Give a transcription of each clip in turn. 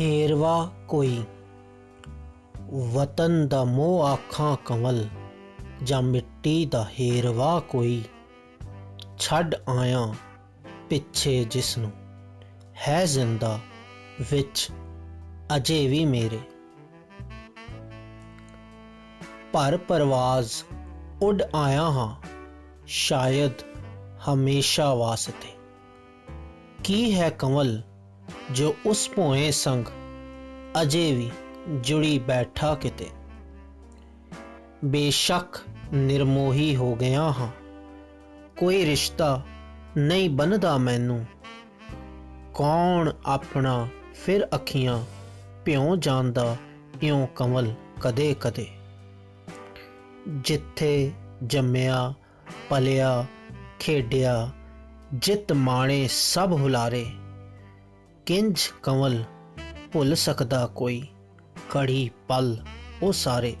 ਹੇਰਵਾ ਕੋਈ। ਵਤਨ ਦਾ ਮੋਹ ਆਖਾਂ ਕਮਲ, ਜਾਂ ਮਿੱਟੀ ਦਾ ਹੇਰਵਾ ਕੋਈ। ਛੱਡ ਆਇਆ ਪਿੱਛੇ ਜਿਸ ਨੂੰ ਹੈ ਜ਼ਿੰਦਾ ਵਿੱਚ ਅਜੇ ਵੀ ਮੇਰੇ। ਪਰ ਪਰਵਾਜ਼ ਉੱਡ ਆਇਆ ਹਾਂ, ਸ਼ਾਇਦ ਹਮੇਸ਼ਾ ਵਾਸਤੇ। ਕੀ ਹੈ ਕਮਲ ਜੋ ਉਸ ਭੋਏ ਸੰਗ ਅਜੇ ਵੀ ਜੁੜੀ ਬੈਠਾ ਕਿਤੇ। ਬੇਸ਼ੱਕ ਨਿਰਮੋਹੀ ਹੋ ਗਿਆ ਹਾਂ। ਕੋਈ ਰਿਸ਼ਤਾ ਨਹੀਂ ਬਣਦਾ ਮੈਨੂੰ। ਕੌਣ ਆਪਣਾ ਫਿਰ ਅੱਖੀਆਂ ਭਿਉਂ ਜਾਂਦਾ ਇਉਂ ਕਮਲ ਕਦੇ ਕਦੇ ਜਿੱਥੇ ਜੰਮਿਆ, ਪਲਿਆ, ਖੇਡਿਆ, ਜਿਤ ਮਾਣੇ ਸਭ ਹੁਲਾਰੇ। ਕਿੰਜ ਕਮਲ ਭੁੱਲ ਸਕਦਾ ਕੋਈ ਕੜੀ ਪਲ ਉਹ ਸਾਰੇ?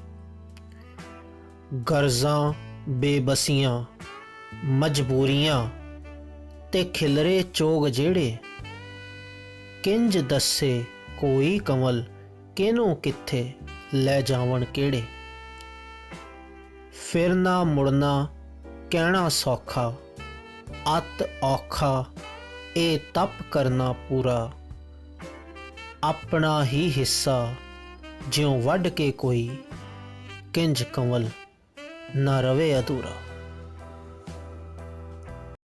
ਗਰਜ਼ਾਂ, ਬੇਬਸੀਆਂ, ਮਜਬੂਰੀਆਂ ਤੇ ਖਿਲਰੇ ਚੋਗ ਜਿਹੜੇ? ਕਿੰਜ ਦੱਸੇ ਕੋਈ ਕਮਲ ਕਿਨੂੰ ਕਿੱਥੇ ਲੈ ਜਾਵਣ ਕਿਹੜੇ? ਫਿਰਨਾ ਮੁੜਨਾ ਕਹਿਣਾ ਸੌਖਾ, ਅਤ ਔਖਾ ਇਹ ਤਪ ਕਰਨਾ ਪੂਰਾ। ਆਪਣਾ ਹੀ ਹਿੱਸਾ ਜਿਉਂ ਵੱਢ ਕੇ ਕੋਈ ਕਿੰਜ ਕਮਲ ਨਾ ਰਵੇ ਅਧੂਰਾ।